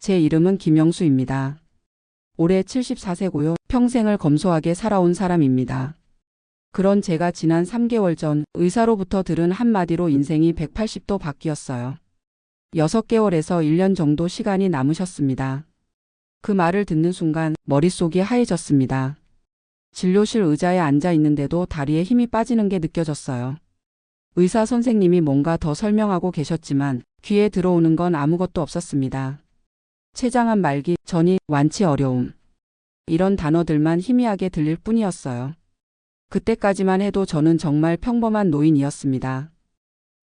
제 이름은 김영수입니다. 올해 74세고요. 평생을 검소하게 살아온 사람입니다. 그런 제가 지난 3개월 전 의사로부터 들은 한마디로 인생이 180도 바뀌었어요. 6개월에서 1년 정도 시간이 남으셨습니다. 그 말을 듣는 순간 머릿속이 하얘졌습니다. 진료실 의자에 앉아 있는데도 다리에 힘이 빠지는 게 느껴졌어요. 의사 선생님이 뭔가 더 설명하고 계셨지만 귀에 들어오는 건 아무것도 없었습니다. 췌장암 말기, 전이, 완치 어려움. 이런 단어들만 희미하게 들릴 뿐이었어요. 그때까지만 해도 저는 정말 평범한 노인이었습니다.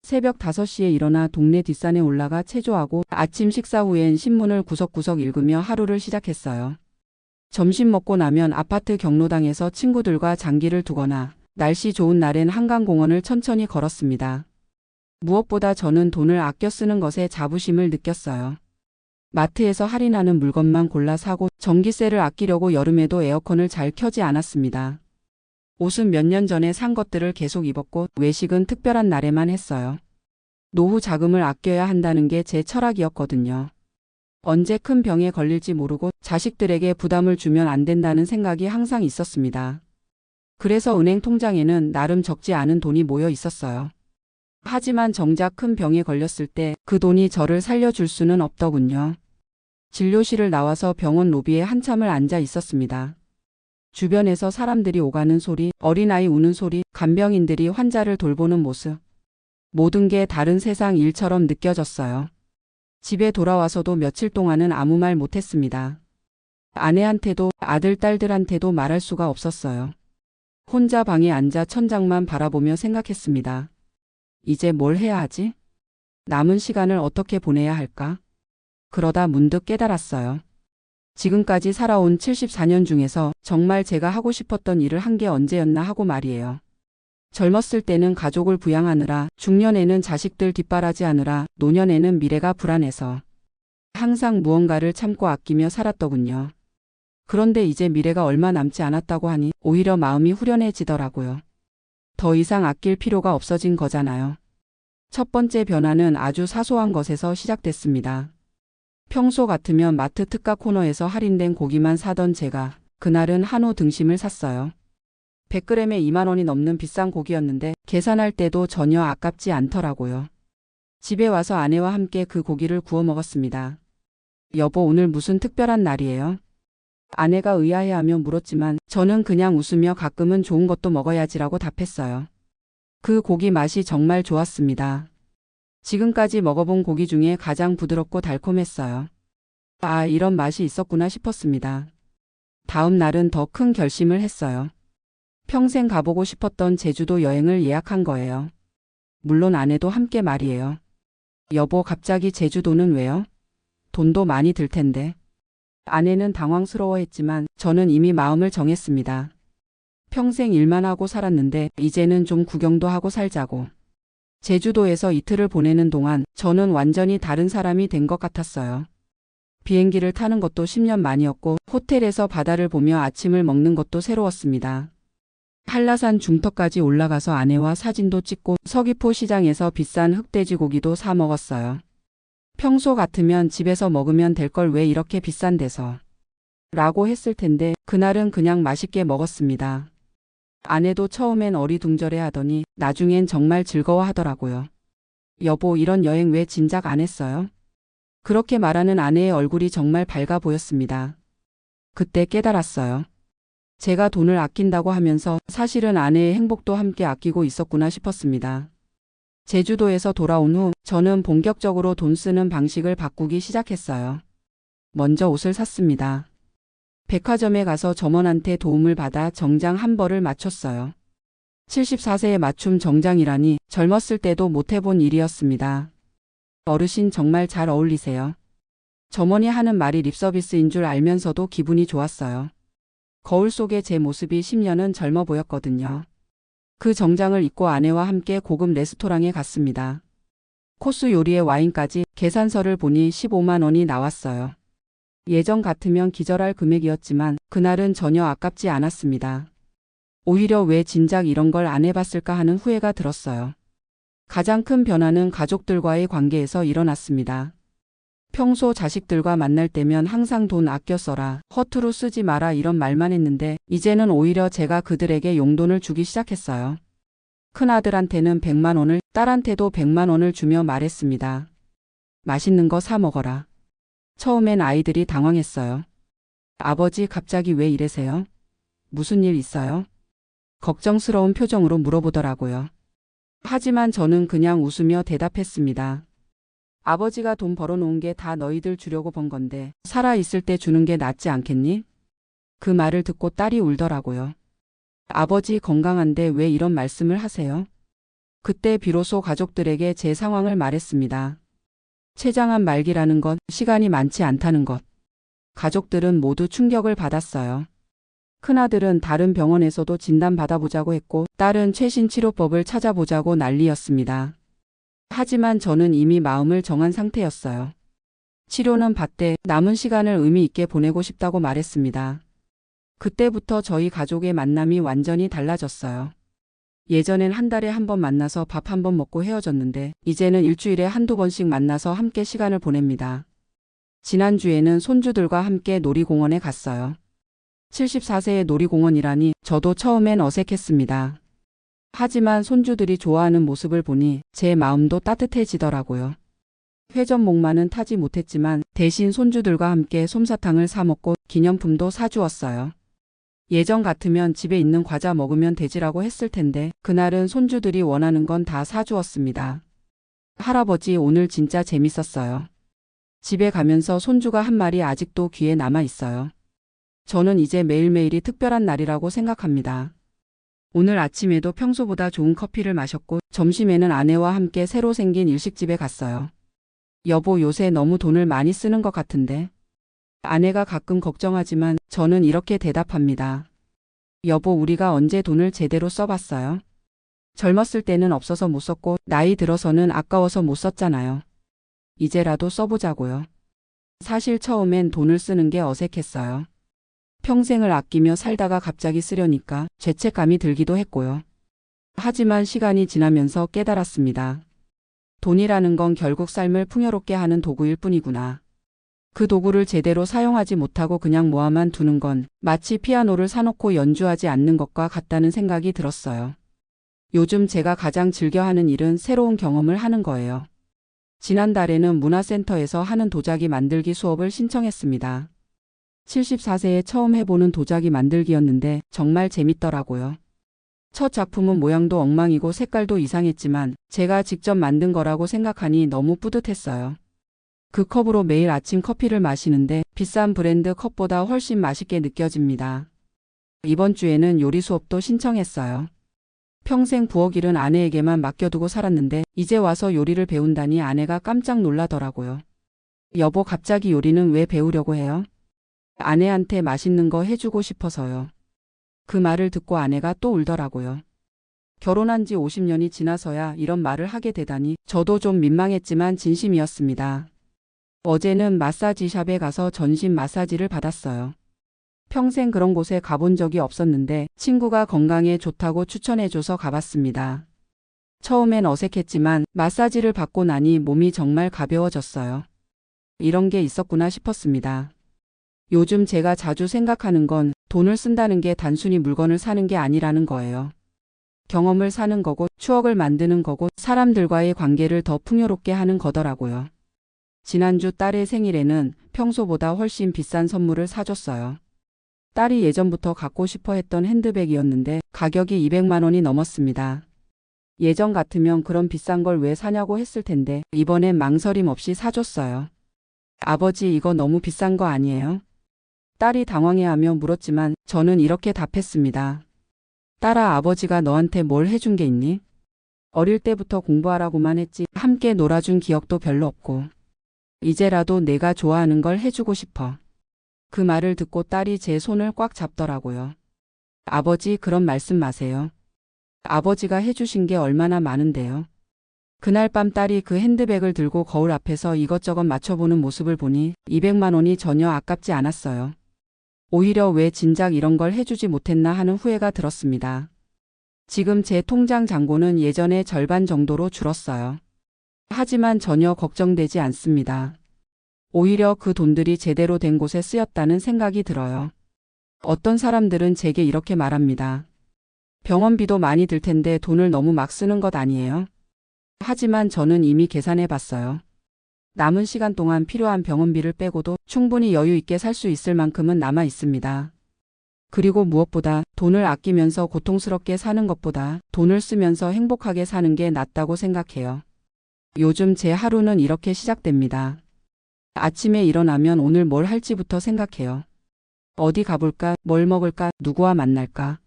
새벽 5시에 일어나 동네 뒷산에 올라가 체조하고 아침 식사 후엔 신문을 구석구석 읽으며 하루를 시작했어요. 점심 먹고 나면 아파트 경로당에서 친구들과 장기를 두거나 날씨 좋은 날엔 한강공원을 천천히 걸었습니다. 무엇보다 저는 돈을 아껴 쓰는 것에 자부심을 느꼈어요. 마트에서 할인하는 물건만 골라 사고 전기세를 아끼려고 여름에도 에어컨을 잘 켜지 않았습니다. 옷은 몇 년 전에 산 것들을 계속 입었고 외식은 특별한 날에만 했어요. 노후 자금을 아껴야 한다는 게 제 철학이었거든요. 언제 큰 병에 걸릴지 모르고 자식들에게 부담을 주면 안 된다는 생각이 항상 있었습니다. 그래서 은행 통장에는 나름 적지 않은 돈이 모여 있었어요. 하지만 정작 큰 병에 걸렸을 때 그 돈이 저를 살려줄 수는 없더군요. 진료실을 나와서 병원 로비에 한참을 앉아 있었습니다. 주변에서 사람들이 오가는 소리, 어린아이 우는 소리, 간병인들이 환자를 돌보는 모습. 모든 게 다른 세상 일처럼 느껴졌어요. 집에 돌아와서도 며칠 동안은 아무 말 못했습니다. 아내한테도 아들, 딸들한테도 말할 수가 없었어요. 혼자 방에 앉아 천장만 바라보며 생각했습니다. 이제 뭘 해야 하지? 남은 시간을 어떻게 보내야 할까? 그러다 문득 깨달았어요. 지금까지 살아온 74년 중에서 정말 제가 하고 싶었던 일을 한 게 언제였나 하고 말이에요. 젊었을 때는 가족을 부양하느라, 중년에는 자식들 뒷바라지하느라, 노년에는 미래가 불안해서 항상 무언가를 참고 아끼며 살았더군요. 그런데 이제 미래가 얼마 남지 않았다고 하니 오히려 마음이 후련해지더라고요. 더 이상 아낄 필요가 없어진 거잖아요. 첫 번째 변화는 아주 사소한 것에서 시작됐습니다. 평소 같으면 마트 특가 코너에서 할인된 고기만 사던 제가 그날은 한우 등심을 샀어요. 100g에 2만 원이 넘는 비싼 고기였는데 계산할 때도 전혀 아깝지 않더라고요. 집에 와서 아내와 함께 그 고기를 구워 먹었습니다. 여보 오늘 무슨 특별한 날이에요? 아내가 의아해하며 물었지만 저는 그냥 웃으며 가끔은 좋은 것도 먹어야지라고 답했어요. 그 고기 맛이 정말 좋았습니다. 지금까지 먹어본 고기 중에 가장 부드럽고 달콤했어요. 아, 이런 맛이 있었구나 싶었습니다. 다음 날은 더 큰 결심을 했어요. 평생 가보고 싶었던 제주도 여행을 예약한 거예요. 물론 아내도 함께 말이에요. 여보, 갑자기 제주도는 왜요? 돈도 많이 들 텐데. 아내는 당황스러워했지만 저는 이미 마음을 정했습니다. 평생 일만 하고 살았는데 이제는 좀 구경도 하고 살자고. 제주도에서 이틀을 보내는 동안 저는 완전히 다른 사람이 된 것 같았어요. 비행기를 타는 것도 10년 만이었고 호텔에서 바다를 보며 아침을 먹는 것도 새로웠습니다. 한라산 중턱까지 올라가서 아내와 사진도 찍고 서귀포 시장에서 비싼 흑돼지 고기도 사 먹었어요. 평소 같으면 집에서 먹으면 될 걸 왜 이렇게 비싼 데서 라고 했을 텐데 그날은 그냥 맛있게 먹었습니다. 아내도 처음엔 어리둥절해 하더니 나중엔 정말 즐거워 하더라고요. 여보 이런 여행 왜 진작 안 했어요? 그렇게 말하는 아내의 얼굴이 정말 밝아 보였습니다. 그때 깨달았어요. 제가 돈을 아낀다고 하면서 사실은 아내의 행복도 함께 아끼고 있었구나 싶었습니다. 제주도에서 돌아온 후 저는 본격적으로 돈 쓰는 방식을 바꾸기 시작했어요. 먼저 옷을 샀습니다. 백화점에 가서 점원한테 도움을 받아 정장 한 벌을 맞췄어요. 74세에 맞춤 정장이라니 젊었을 때도 못 해본 일이었습니다. 어르신 정말 잘 어울리세요. 점원이 하는 말이 립서비스인 줄 알면서도 기분이 좋았어요. 거울 속의 제 모습이 10년은 젊어 보였거든요. 그 정장을 입고 아내와 함께 고급 레스토랑에 갔습니다. 코스 요리에 와인까지 계산서를 보니 15만 원이 나왔어요. 예전 같으면 기절할 금액이었지만 그날은 전혀 아깝지 않았습니다. 오히려 왜 진작 이런 걸 안 해봤을까 하는 후회가 들었어요. 가장 큰 변화는 가족들과의 관계에서 일어났습니다. 평소 자식들과 만날 때면 항상 돈 아껴 써라, 허투루 쓰지 마라 이런 말만 했는데 이제는 오히려 제가 그들에게 용돈을 주기 시작했어요. 큰아들한테는 100만 원을, 딸한테도 100만 원을 주며 말했습니다. 맛있는 거 사 먹어라. 처음엔 아이들이 당황했어요. 아버지 갑자기 왜 이래세요? 무슨 일 있어요? 걱정스러운 표정으로 물어보더라고요. 하지만 저는 그냥 웃으며 대답했습니다. 아버지가 돈 벌어놓은 게 다 너희들 주려고 번 건데 살아있을 때 주는 게 낫지 않겠니? 그 말을 듣고 딸이 울더라고요. 아버지 건강한데 왜 이런 말씀을 하세요? 그때 비로소 가족들에게 제 상황을 말했습니다. 췌장암 말기라는 건 시간이 많지 않다는 것. 가족들은 모두 충격을 받았어요. 큰아들은 다른 병원에서도 진단받아보자고 했고, 딸은 최신 치료법을 찾아보자고 난리였습니다. 하지만 저는 이미 마음을 정한 상태였어요. 치료는 받되 남은 시간을 의미 있게 보내고 싶다고 말했습니다. 그때부터 저희 가족의 만남이 완전히 달라졌어요. 예전엔 한 달에 한 번 만나서 밥 한 번 먹고 헤어졌는데 이제는 일주일에 한두 번씩 만나서 함께 시간을 보냅니다. 지난주에는 손주들과 함께 놀이공원에 갔어요. 74세의 놀이공원이라니 저도 처음엔 어색했습니다. 하지만 손주들이 좋아하는 모습을 보니 제 마음도 따뜻해지더라고요. 회전목마는 타지 못했지만 대신 손주들과 함께 솜사탕을 사 먹고 기념품도 사주었어요. 예전 같으면 집에 있는 과자 먹으면 되지라고 했을 텐데 그날은 손주들이 원하는 건 다 사주었습니다. 할아버지 오늘 진짜 재밌었어요. 집에 가면서 손주가 한 말이 아직도 귀에 남아 있어요. 저는 이제 매일매일이 특별한 날이라고 생각합니다. 오늘 아침에도 평소보다 좋은 커피를 마셨고 점심에는 아내와 함께 새로 생긴 일식집에 갔어요. 여보 요새 너무 돈을 많이 쓰는 것 같은데. 아내가 가끔 걱정하지만 저는 이렇게 대답합니다. 여보 우리가 언제 돈을 제대로 써봤어요? 젊었을 때는 없어서 못 썼고 나이 들어서는 아까워서 못 썼잖아요. 이제라도 써보자고요. 사실 처음엔 돈을 쓰는 게 어색했어요. 평생을 아끼며 살다가 갑자기 쓰려니까 죄책감이 들기도 했고요. 하지만 시간이 지나면서 깨달았습니다. 돈이라는 건 결국 삶을 풍요롭게 하는 도구일 뿐이구나. 그 도구를 제대로 사용하지 못하고 그냥 모아만 두는 건 마치 피아노를 사놓고 연주하지 않는 것과 같다는 생각이 들었어요. 요즘 제가 가장 즐겨하는 일은 새로운 경험을 하는 거예요. 지난달에는 문화센터에서 하는 도자기 만들기 수업을 신청했습니다. 74세에 처음 해보는 도자기 만들기였는데 정말 재밌더라고요. 첫 작품은 모양도 엉망이고 색깔도 이상했지만 제가 직접 만든 거라고 생각하니 너무 뿌듯했어요. 그 컵으로 매일 아침 커피를 마시는데 비싼 브랜드 컵보다 훨씬 맛있게 느껴집니다. 이번 주에는 요리 수업도 신청했어요. 평생 부엌 일은 아내에게만 맡겨두고 살았는데 이제 와서 요리를 배운다니 아내가 깜짝 놀라더라고요. 여보 갑자기 요리는 왜 배우려고 해요? 아내한테 맛있는 거 해주고 싶어서요. 그 말을 듣고 아내가 또 울더라고요. 결혼한 지 50년이 지나서야 이런 말을 하게 되다니 저도 좀 민망했지만 진심이었습니다. 어제는 마사지샵에 가서 전신 마사지를 받았어요. 평생 그런 곳에 가본 적이 없었는데 친구가 건강에 좋다고 추천해줘서 가봤습니다. 처음엔 어색했지만 마사지를 받고 나니 몸이 정말 가벼워졌어요. 이런 게 있었구나 싶었습니다. 요즘 제가 자주 생각하는 건 돈을 쓴다는 게 단순히 물건을 사는 게 아니라는 거예요. 경험을 사는 거고 추억을 만드는 거고 사람들과의 관계를 더 풍요롭게 하는 거더라고요. 지난주 딸의 생일에는 평소보다 훨씬 비싼 선물을 사줬어요. 딸이 예전부터 갖고 싶어 했던 핸드백이었는데 가격이 200만 원이 넘었습니다. 예전 같으면 그런 비싼 걸 왜 사냐고 했을 텐데 이번엔 망설임 없이 사줬어요. 아버지 이거 너무 비싼 거 아니에요? 딸이 당황해하며 물었지만 저는 이렇게 답했습니다. 딸아 아버지가 너한테 뭘 해준 게 있니? 어릴 때부터 공부하라고만 했지 함께 놀아준 기억도 별로 없고 이제라도 내가 좋아하는 걸 해주고 싶어. 그 말을 듣고 딸이 제 손을 꽉 잡더라고요. 아버지 그런 말씀 마세요. 아버지가 해주신 게 얼마나 많은데요. 그날 밤 딸이 그 핸드백을 들고 거울 앞에서 이것저것 맞춰보는 모습을 보니 200만 원이 전혀 아깝지 않았어요. 오히려 왜 진작 이런 걸 해주지 못했나 하는 후회가 들었습니다. 지금 제 통장 잔고는 예전의 절반 정도로 줄었어요. 하지만 전혀 걱정되지 않습니다. 오히려 그 돈들이 제대로 된 곳에 쓰였다는 생각이 들어요. 어떤 사람들은 제게 이렇게 말합니다. 병원비도 많이 들 텐데 돈을 너무 막 쓰는 것 아니에요? 하지만 저는 이미 계산해 봤어요. 남은 시간 동안 필요한 병원비를 빼고도 충분히 여유 있게 살 수 있을 만큼은 남아 있습니다. 그리고 무엇보다 돈을 아끼면서 고통스럽게 사는 것보다 돈을 쓰면서 행복하게 사는 게 낫다고 생각해요. 요즘 제 하루는 이렇게 시작됩니다. 아침에 일어나면 오늘 뭘 할지부터 생각해요. 어디 가볼까, 뭘 먹을까, 누구와 만날까.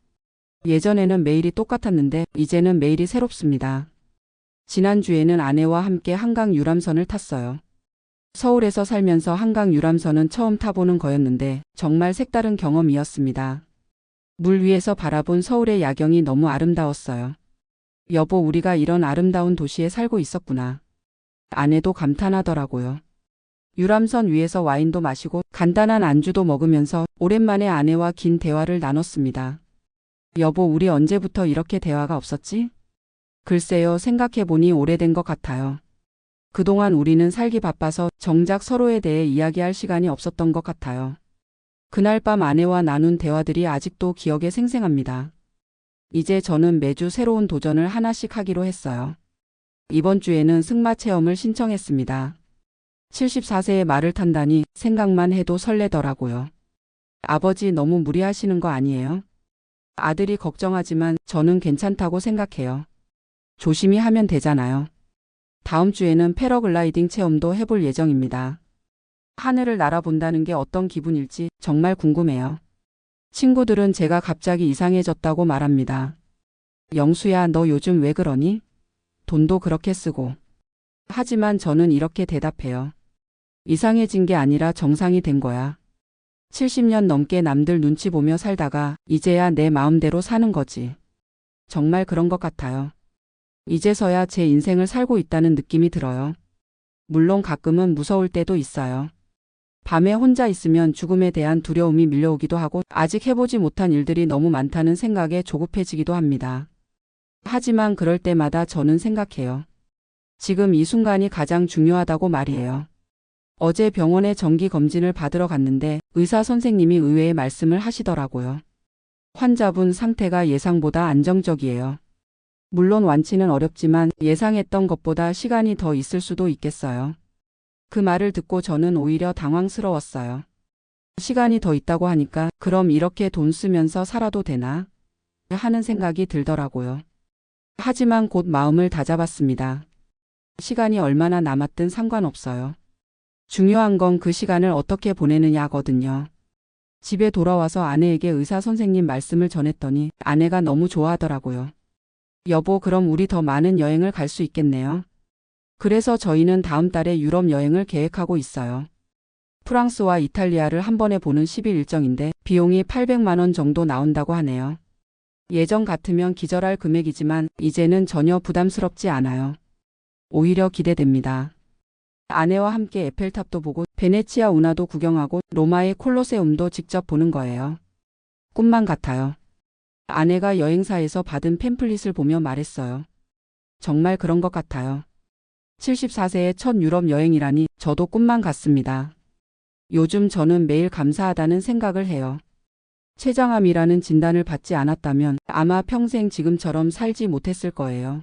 예전에는 매일이 똑같았는데 이제는 매일이 새롭습니다. 지난주에는 아내와 함께 한강 유람선을 탔어요. 서울에서 살면서 한강 유람선은 처음 타보는 거였는데 정말 색다른 경험이었습니다. 물 위에서 바라본 서울의 야경이 너무 아름다웠어요. 여보, 우리가 이런 아름다운 도시에 살고 있었구나. 아내도 감탄하더라고요. 유람선 위에서 와인도 마시고 간단한 안주도 먹으면서 오랜만에 아내와 긴 대화를 나눴습니다. 여보, 우리 언제부터 이렇게 대화가 없었지? 글쎄요, 생각해보니 오래된 것 같아요. 그동안 우리는 살기 바빠서 정작 서로에 대해 이야기할 시간이 없었던 것 같아요. 그날 밤 아내와 나눈 대화들이 아직도 기억에 생생합니다. 이제 저는 매주 새로운 도전을 하나씩 하기로 했어요. 이번 주에는 승마 체험을 신청했습니다. 74세의 말을 탄다니 생각만 해도 설레더라고요. 아버지 너무 무리하시는 거 아니에요? 아들이 걱정하지만 저는 괜찮다고 생각해요. 조심히 하면 되잖아요. 다음 주에는 패러글라이딩 체험도 해볼 예정입니다. 하늘을 날아본다는 게 어떤 기분일지 정말 궁금해요. 친구들은 제가 갑자기 이상해졌다고 말합니다. 영수야, 너 요즘 왜 그러니? 돈도 그렇게 쓰고. 하지만 저는 이렇게 대답해요. 이상해진 게 아니라 정상이 된 거야. 70년 넘게 남들 눈치 보며 살다가 이제야 내 마음대로 사는 거지. 정말 그런 것 같아요. 이제서야 제 인생을 살고 있다는 느낌이 들어요. 물론 가끔은 무서울 때도 있어요. 밤에 혼자 있으면 죽음에 대한 두려움이 밀려오기도 하고 아직 해보지 못한 일들이 너무 많다는 생각에 조급해지기도 합니다. 하지만 그럴 때마다 저는 생각해요. 지금 이 순간이 가장 중요하다고 말이에요. 어제 병원에 정기 검진을 받으러 갔는데 의사 선생님이 의외의 말씀을 하시더라고요. 환자분 상태가 예상보다 안정적이에요. 물론 완치는 어렵지만 예상했던 것보다 시간이 더 있을 수도 있겠어요. 그 말을 듣고 저는 오히려 당황스러웠어요. 시간이 더 있다고 하니까 그럼 이렇게 돈 쓰면서 살아도 되나? 하는 생각이 들더라고요. 하지만 곧 마음을 다잡았습니다. 시간이 얼마나 남았든 상관없어요. 중요한 건 그 시간을 어떻게 보내느냐거든요. 집에 돌아와서 아내에게 의사 선생님 말씀을 전했더니 아내가 너무 좋아하더라고요. 여보, 그럼 우리 더 많은 여행을 갈 수 있겠네요. 그래서 저희는 다음 달에 유럽 여행을 계획하고 있어요. 프랑스와 이탈리아를 한 번에 보는 10일 일정인데 비용이 800만 원 정도 나온다고 하네요. 예전 같으면 기절할 금액이지만 이제는 전혀 부담스럽지 않아요. 오히려 기대됩니다. 아내와 함께 에펠탑도 보고 베네치아 운하도 구경하고 로마의 콜로세움도 직접 보는 거예요. 꿈만 같아요. 아내가 여행사에서 받은 팸플릿을 보며 말했어요. 정말 그런 것 같아요. 74세의 첫 유럽 여행이라니 저도 꿈만 같습니다. 요즘 저는 매일 감사하다는 생각을 해요. 췌장암이라는 진단을 받지 않았다면 아마 평생 지금처럼 살지 못했을 거예요.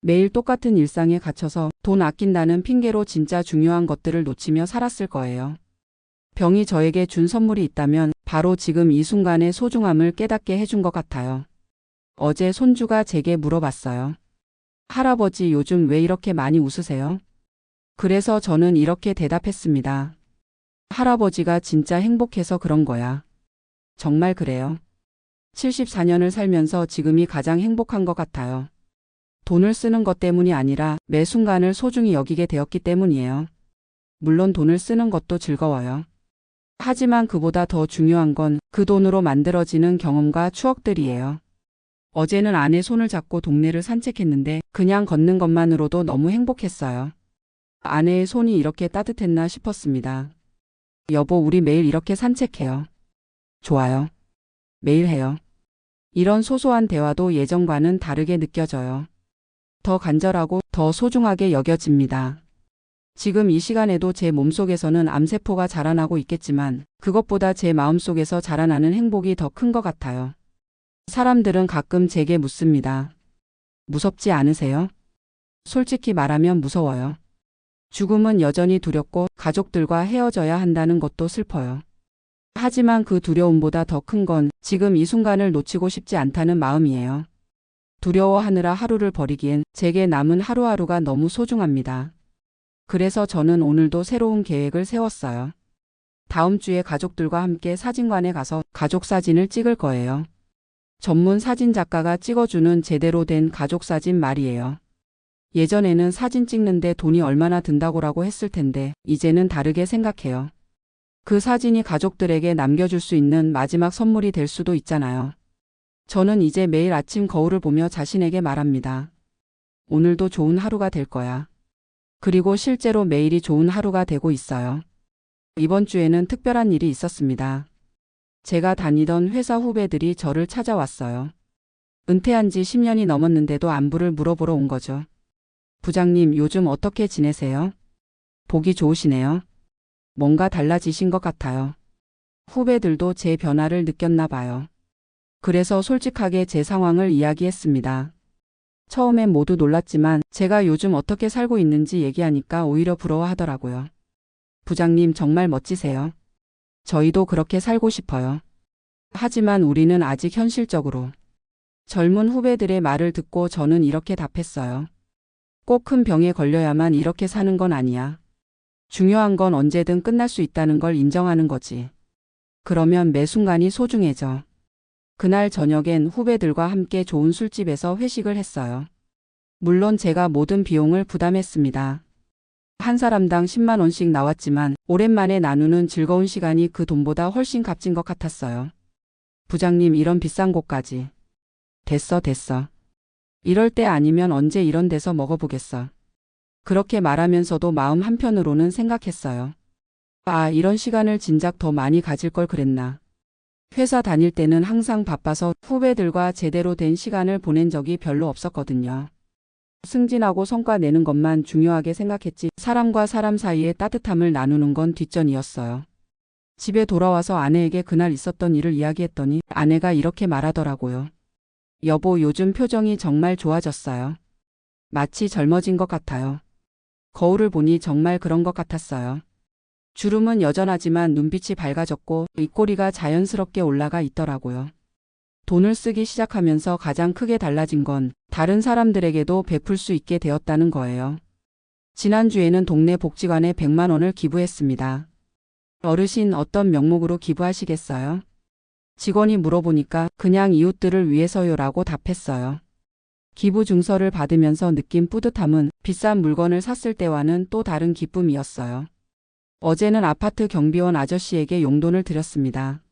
매일 똑같은 일상에 갇혀서 돈 아낀다는 핑계로 진짜 중요한 것들을 놓치며 살았을 거예요. 병이 저에게 준 선물이 있다면 바로 지금 이 순간의 소중함을 깨닫게 해준 것 같아요. 어제 손주가 제게 물어봤어요. 할아버지 요즘 왜 이렇게 많이 웃으세요? 그래서 저는 이렇게 대답했습니다. 할아버지가 진짜 행복해서 그런 거야. 정말 그래요. 74년을 살면서 지금이 가장 행복한 것 같아요. 돈을 쓰는 것 때문이 아니라 매 순간을 소중히 여기게 되었기 때문이에요. 물론 돈을 쓰는 것도 즐거워요. 하지만 그보다 더 중요한 건 그 돈으로 만들어지는 경험과 추억들이에요. 어제는 아내 손을 잡고 동네를 산책했는데 그냥 걷는 것만으로도 너무 행복했어요. 아내의 손이 이렇게 따뜻했나 싶었습니다. 여보, 우리 매일 이렇게 산책해요. 좋아요. 매일 해요. 이런 소소한 대화도 예전과는 다르게 느껴져요. 더 간절하고 더 소중하게 여겨집니다. 지금 이 시간에도 제 몸속에서는 암세포가 자라나고 있겠지만 그것보다 제 마음속에서 자라나는 행복이 더 큰 것 같아요. 사람들은 가끔 제게 묻습니다. 무섭지 않으세요? 솔직히 말하면 무서워요. 죽음은 여전히 두렵고 가족들과 헤어져야 한다는 것도 슬퍼요. 하지만 그 두려움보다 더 큰 건 지금 이 순간을 놓치고 싶지 않다는 마음이에요. 두려워하느라 하루를 버리기엔 제게 남은 하루하루가 너무 소중합니다. 그래서 저는 오늘도 새로운 계획을 세웠어요. 다음 주에 가족들과 함께 사진관에 가서 가족 사진을 찍을 거예요. 전문 사진 작가가 찍어주는 제대로 된 가족 사진 말이에요. 예전에는 사진 찍는데 돈이 얼마나 든다고라고 했을 텐데 이제는 다르게 생각해요. 그 사진이 가족들에게 남겨줄 수 있는 마지막 선물이 될 수도 있잖아요. 저는 이제 매일 아침 거울을 보며 자신에게 말합니다. 오늘도 좋은 하루가 될 거야. 그리고 실제로 매일이 좋은 하루가 되고 있어요. 이번 주에는 특별한 일이 있었습니다. 제가 다니던 회사 후배들이 저를 찾아왔어요. 은퇴한 지 10년이 넘었는데도 안부를 물어보러 온 거죠. 부장님, 요즘 어떻게 지내세요? 보기 좋으시네요. 뭔가 달라지신 것 같아요. 후배들도 제 변화를 느꼈나 봐요. 그래서 솔직하게 제 상황을 이야기했습니다. 처음엔 모두 놀랐지만 제가 요즘 어떻게 살고 있는지 얘기하니까 오히려 부러워하더라고요. 부장님 정말 멋지세요. 저희도 그렇게 살고 싶어요. 하지만 우리는 아직 현실적으로. 젊은 후배들의 말을 듣고 저는 이렇게 답했어요. 꼭 큰 병에 걸려야만 이렇게 사는 건 아니야. 중요한 건 언제든 끝날 수 있다는 걸 인정하는 거지. 그러면 매 순간이 소중해져. 그날 저녁엔 후배들과 함께 좋은 술집에서 회식을 했어요. 물론 제가 모든 비용을 부담했습니다. 한 사람당 10만 원씩 나왔지만 오랜만에 나누는 즐거운 시간이 그 돈보다 훨씬 값진 것 같았어요. 부장님 이런 비싼 곳까지. 됐어 됐어. 이럴 때 아니면 언제 이런 데서 먹어보겠어. 그렇게 말하면서도 마음 한편으로는 생각했어요. 아, 이런 시간을 진작 더 많이 가질 걸 그랬나. 회사 다닐 때는 항상 바빠서 후배들과 제대로 된 시간을 보낸 적이 별로 없었거든요. 승진하고 성과 내는 것만 중요하게 생각했지 사람과 사람 사이의 따뜻함을 나누는 건 뒷전이었어요. 집에 돌아와서 아내에게 그날 있었던 일을 이야기했더니 아내가 이렇게 말하더라고요. 여보, 요즘 표정이 정말 좋아졌어요. 마치 젊어진 것 같아요. 거울을 보니 정말 그런 것 같았어요. 주름은 여전하지만 눈빛이 밝아졌고 입꼬리가 자연스럽게 올라가 있더라고요. 돈을 쓰기 시작하면서 가장 크게 달라진 건 다른 사람들에게도 베풀 수 있게 되었다는 거예요. 지난주에는 동네 복지관에 100만 원을 기부했습니다. 어르신 어떤 명목으로 기부하시겠어요? 직원이 물어보니까 그냥 이웃들을 위해서요라고 답했어요. 기부 증서를 받으면서 느낀 뿌듯함은 비싼 물건을 샀을 때와는 또 다른 기쁨이었어요. 어제는 아파트 경비원 아저씨에게 용돈을 드렸습니다.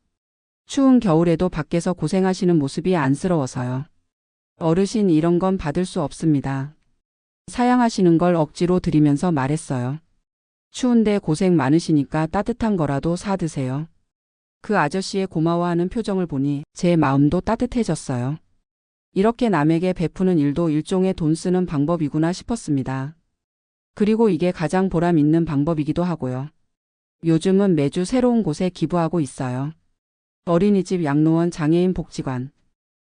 추운 겨울에도 밖에서 고생하시는 모습이 안쓰러워서요. 어르신 이런 건 받을 수 없습니다. 사양하시는 걸 억지로 드리면서 말했어요. 추운데 고생 많으시니까 따뜻한 거라도 사 드세요. 그 아저씨의 고마워하는 표정을 보니 제 마음도 따뜻해졌어요. 이렇게 남에게 베푸는 일도 일종의 돈 쓰는 방법이구나 싶었습니다. 그리고 이게 가장 보람 있는 방법이기도 하고요. 요즘은 매주 새로운 곳에 기부하고 있어요. 어린이집 양로원 장애인 복지관.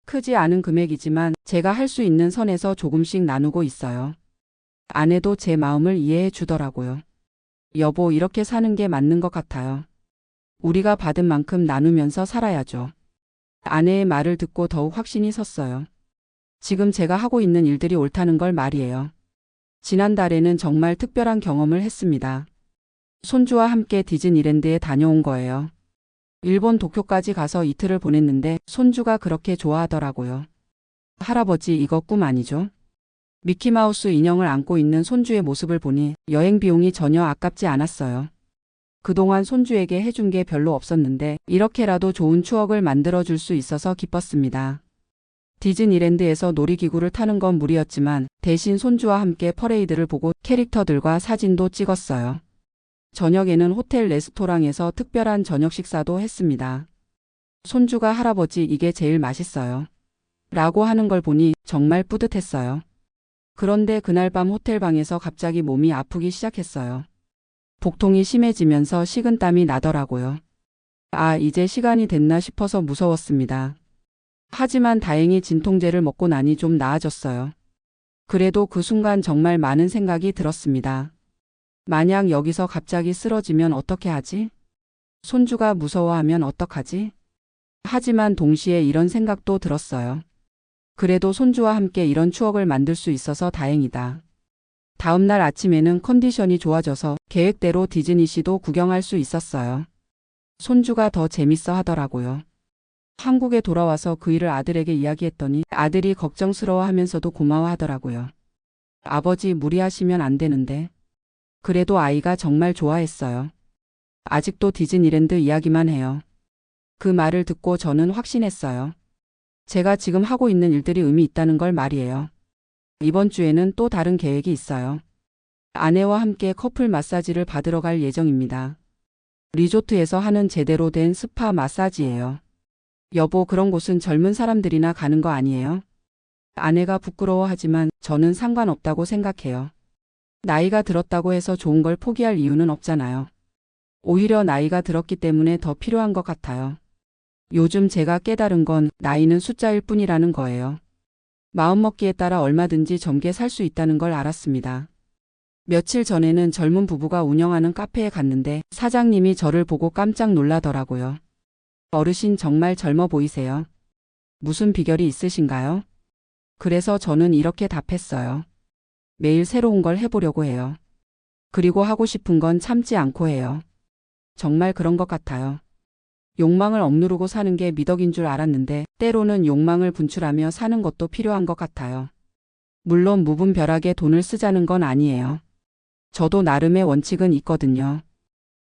크지 않은 금액이지만 제가 할 수 있는 선에서 조금씩 나누고 있어요. 아내도 제 마음을 이해해 주더라고요. 여보, 이렇게 사는 게 맞는 것 같아요. 우리가 받은 만큼 나누면서 살아야죠. 아내의 말을 듣고 더욱 확신이 섰어요. 지금 제가 하고 있는 일들이 옳다는 걸 말이에요. 지난달에는 정말 특별한 경험을 했습니다. 손주와 함께 디즈니랜드에 다녀온 거예요. 일본 도쿄까지 가서 이틀을 보냈는데 손주가 그렇게 좋아하더라고요. 할아버지 이거 꿈 아니죠? 미키마우스 인형을 안고 있는 손주의 모습을 보니 여행 비용이 전혀 아깝지 않았어요. 그동안 손주에게 해준 게 별로 없었는데 이렇게라도 좋은 추억을 만들어 줄 수 있어서 기뻤습니다. 디즈니랜드에서 놀이기구를 타는 건 무리였지만 대신 손주와 함께 퍼레이드를 보고 캐릭터들과 사진도 찍었어요. 저녁에는 호텔 레스토랑에서 특별한 저녁 식사도 했습니다. 손주가 할아버지 이게 제일 맛있어요. 라고 하는 걸 보니 정말 뿌듯했어요. 그런데 그날 밤 호텔 방에서 갑자기 몸이 아프기 시작했어요. 복통이 심해지면서 식은땀이 나더라고요. 아, 이제 시간이 됐나 싶어서 무서웠습니다. 하지만 다행히 진통제를 먹고 나니 좀 나아졌어요. 그래도 그 순간 정말 많은 생각이 들었습니다. 만약 여기서 갑자기 쓰러지면 어떻게 하지? 손주가 무서워하면 어떡하지? 하지만 동시에 이런 생각도 들었어요. 그래도 손주와 함께 이런 추억을 만들 수 있어서 다행이다. 다음날 아침에는 컨디션이 좋아져서 계획대로 디즈니시도 구경할 수 있었어요. 손주가 더 재밌어 하더라고요. 한국에 돌아와서 그 일을 아들에게 이야기했더니 아들이 걱정스러워 하면서도 고마워 하더라고요. 아버지 무리하시면 안 되는데. 그래도 아이가 정말 좋아했어요. 아직도 디즈니랜드 이야기만 해요. 그 말을 듣고 저는 확신했어요. 제가 지금 하고 있는 일들이 의미 있다는 걸 말이에요. 이번 주에는 또 다른 계획이 있어요. 아내와 함께 커플 마사지를 받으러 갈 예정입니다. 리조트에서 하는 제대로 된 스파 마사지예요. 여보, 그런 곳은 젊은 사람들이나 가는 거 아니에요? 아내가 부끄러워하지만 저는 상관없다고 생각해요. 나이가 들었다고 해서 좋은 걸 포기할 이유는 없잖아요. 오히려 나이가 들었기 때문에 더 필요한 것 같아요. 요즘 제가 깨달은 건 나이는 숫자일 뿐이라는 거예요. 마음먹기에 따라 얼마든지 젊게 살 수 있다는 걸 알았습니다. 며칠 전에는 젊은 부부가 운영하는 카페에 갔는데 사장님이 저를 보고 깜짝 놀라더라고요. 어르신 정말 젊어 보이세요. 무슨 비결이 있으신가요? 그래서 저는 이렇게 답했어요. 매일 새로운 걸 해보려고 해요. 그리고 하고 싶은 건 참지 않고 해요. 정말 그런 것 같아요. 욕망을 억누르고 사는 게 미덕인 줄 알았는데 때로는 욕망을 분출하며 사는 것도 필요한 것 같아요. 물론 무분별하게 돈을 쓰자는 건 아니에요. 저도 나름의 원칙은 있거든요.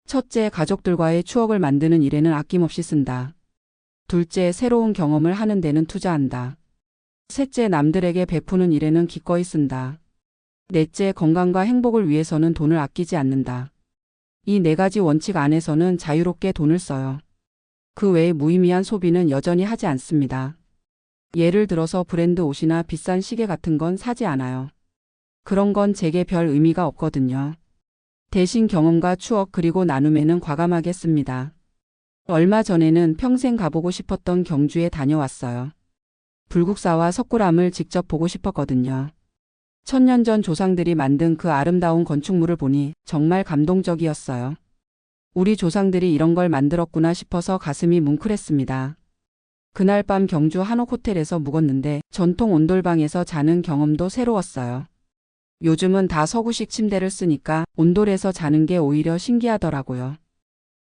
첫째, 가족들과의 추억을 만드는 일에는 아낌없이 쓴다. 둘째, 새로운 경험을 하는 데는 투자한다. 셋째, 남들에게 베푸는 일에는 기꺼이 쓴다. 넷째, 건강과 행복을 위해서는 돈을 아끼지 않는다. 이 네 가지 원칙 안에서는 자유롭게 돈을 써요. 그 외에 무의미한 소비는 여전히 하지 않습니다. 예를 들어서 브랜드 옷이나 비싼 시계 같은 건 사지 않아요. 그런 건 제게 별 의미가 없거든요. 대신 경험과 추억 그리고 나눔에는 과감하게 씁니다. 얼마 전에는 평생 가보고 싶었던 경주에 다녀왔어요. 불국사와 석굴암을 직접 보고 싶었거든요. 천년 전 조상들이 만든 그 아름다운 건축물을 보니 정말 감동적이었어요. 우리 조상들이 이런 걸 만들었구나 싶어서 가슴이 뭉클했습니다. 그날 밤 경주 한옥 호텔에서 묵었는데 전통 온돌방에서 자는 경험도 새로웠어요. 요즘은 다 서구식 침대를 쓰니까 온돌에서 자는 게 오히려 신기하더라고요.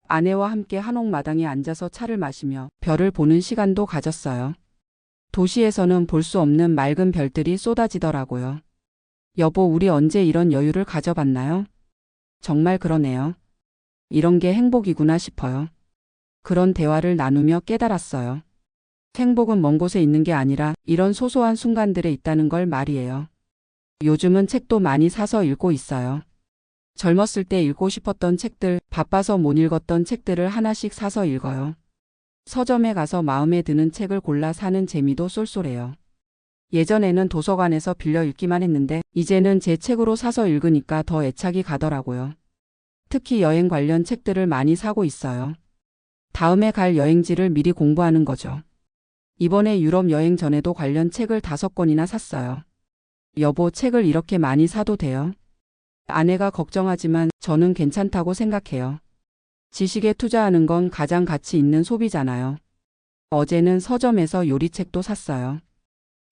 아내와 함께 한옥 마당에 앉아서 차를 마시며 별을 보는 시간도 가졌어요. 도시에서는 볼 수 없는 맑은 별들이 쏟아지더라고요. 여보, 우리 언제 이런 여유를 가져봤나요? 정말 그러네요. 이런 게 행복이구나 싶어요. 그런 대화를 나누며 깨달았어요. 행복은 먼 곳에 있는 게 아니라 이런 소소한 순간들에 있다는 걸 말이에요. 요즘은 책도 많이 사서 읽고 있어요. 젊었을 때 읽고 싶었던 책들, 바빠서 못 읽었던 책들을 하나씩 사서 읽어요. 서점에 가서 마음에 드는 책을 골라 사는 재미도 쏠쏠해요. 예전에는 도서관에서 빌려 읽기만 했는데 이제는 제 책으로 사서 읽으니까 더 애착이 가더라고요. 특히 여행 관련 책들을 많이 사고 있어요. 다음에 갈 여행지를 미리 공부하는 거죠. 이번에 유럽 여행 전에도 관련 책을 다섯 권이나 샀어요. 여보, 책을 이렇게 많이 사도 돼요? 아내가 걱정하지만 저는 괜찮다고 생각해요. 지식에 투자하는 건 가장 가치 있는 소비잖아요. 어제는 서점에서 요리책도 샀어요.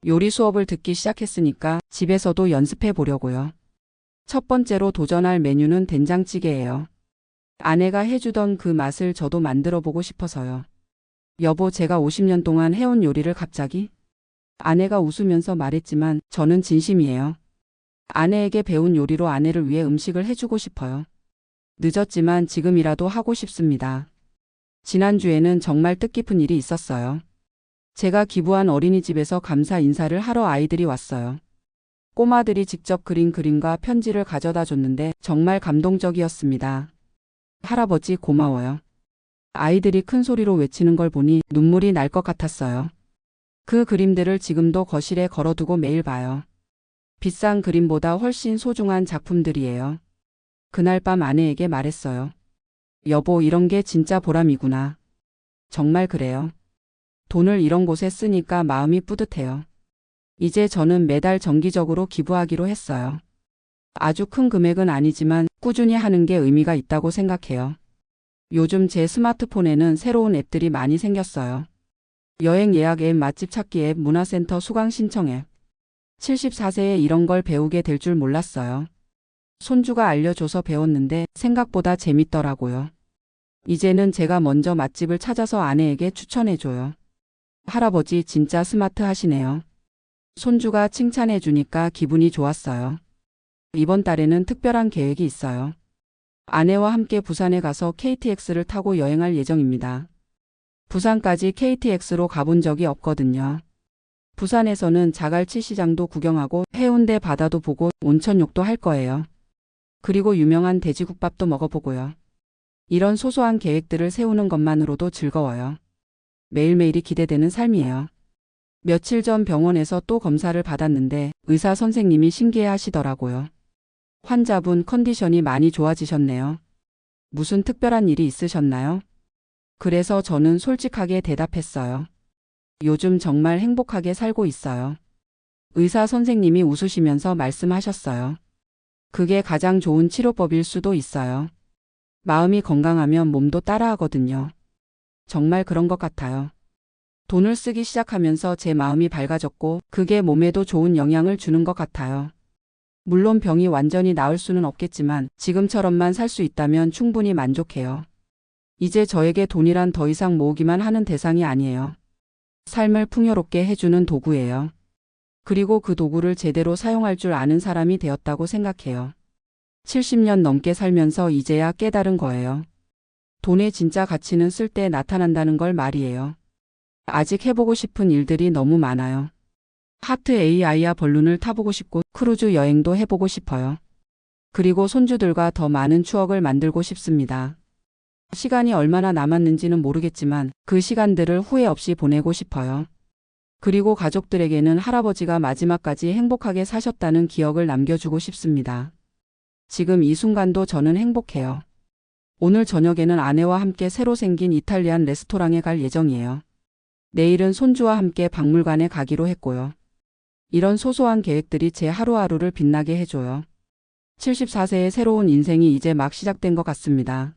요리 수업을 듣기 시작했으니까 집에서도 연습해 보려고요. 첫 번째로 도전할 메뉴는 된장찌개예요. 아내가 해주던 그 맛을 저도 만들어 보고 싶어서요. 여보, 제가 50년 동안 해온 요리를 갑자기? 아내가 웃으면서 말했지만 저는 진심이에요. 아내에게 배운 요리로 아내를 위해 음식을 해주고 싶어요. 늦었지만 지금이라도 하고 싶습니다. 지난주에는 정말 뜻깊은 일이 있었어요. 제가 기부한 어린이집에서 감사 인사를 하러 아이들이 왔어요. 꼬마들이 직접 그린 그림과 편지를 가져다 줬는데 정말 감동적이었습니다. 할아버지 고마워요. 아이들이 큰 소리로 외치는 걸 보니 눈물이 날 것 같았어요. 그 그림들을 지금도 거실에 걸어두고 매일 봐요. 비싼 그림보다 훨씬 소중한 작품들이에요. 그날 밤 아내에게 말했어요. 여보, 이런 게 진짜 보람이구나. 정말 그래요. 돈을 이런 곳에 쓰니까 마음이 뿌듯해요. 이제 저는 매달 정기적으로 기부하기로 했어요. 아주 큰 금액은 아니지만 꾸준히 하는 게 의미가 있다고 생각해요. 요즘 제 스마트폰에는 새로운 앱들이 많이 생겼어요. 여행 예약 앱, 맛집 찾기 앱, 문화센터 수강 신청 앱. 74세에 이런 걸 배우게 될 줄 몰랐어요. 손주가 알려줘서 배웠는데 생각보다 재밌더라고요. 이제는 제가 먼저 맛집을 찾아서 아내에게 추천해줘요. 할아버지 진짜 스마트 하시네요. 손주가 칭찬해 주니까 기분이 좋았어요. 이번 달에는 특별한 계획이 있어요. 아내와 함께 부산에 가서 KTX를 타고 여행할 예정입니다. 부산까지 KTX로 가본 적이 없거든요. 부산에서는 자갈치 시장도 구경하고 해운대 바다도 보고 온천욕도 할 거예요. 그리고 유명한 돼지국밥도 먹어보고요. 이런 소소한 계획들을 세우는 것만으로도 즐거워요. 매일매일이 기대되는 삶이에요. 며칠 전 병원에서 또 검사를 받았는데 의사 선생님이 신기해 하시더라고요. 환자분 컨디션이 많이 좋아지셨네요. 무슨 특별한 일이 있으셨나요? 그래서 저는 솔직하게 대답했어요. 요즘 정말 행복하게 살고 있어요. 의사 선생님이 웃으시면서 말씀하셨어요. 그게 가장 좋은 치료법일 수도 있어요. 마음이 건강하면 몸도 따라하거든요. 정말 그런 것 같아요. 돈을 쓰기 시작하면서 제 마음이 밝아졌고 그게 몸에도 좋은 영향을 주는 것 같아요. 물론 병이 완전히 나을 수는 없겠지만 지금처럼만 살 수 있다면 충분히 만족해요. 이제 저에게 돈이란 더 이상 모으기만 하는 대상이 아니에요. 삶을 풍요롭게 해주는 도구예요. 그리고 그 도구를 제대로 사용할 줄 아는 사람이 되었다고 생각해요. 70년 넘게 살면서 이제야 깨달은 거예요. 돈의 진짜 가치는 쓸 때 나타난다는 걸 말이에요. 아직 해보고 싶은 일들이 너무 많아요. 하트 AI야 벌룬을 타보고 싶고 크루즈 여행도 해보고 싶어요. 그리고 손주들과 더 많은 추억을 만들고 싶습니다. 시간이 얼마나 남았는지는 모르겠지만 그 시간들을 후회 없이 보내고 싶어요. 그리고 가족들에게는 할아버지가 마지막까지 행복하게 사셨다는 기억을 남겨주고 싶습니다. 지금 이 순간도 저는 행복해요. 오늘 저녁에는 아내와 함께 새로 생긴 이탈리안 레스토랑에 갈 예정이에요. 내일은 손주와 함께 박물관에 가기로 했고요. 이런 소소한 계획들이 제 하루하루를 빛나게 해줘요. 74세의 새로운 인생이 이제 막 시작된 것 같습니다.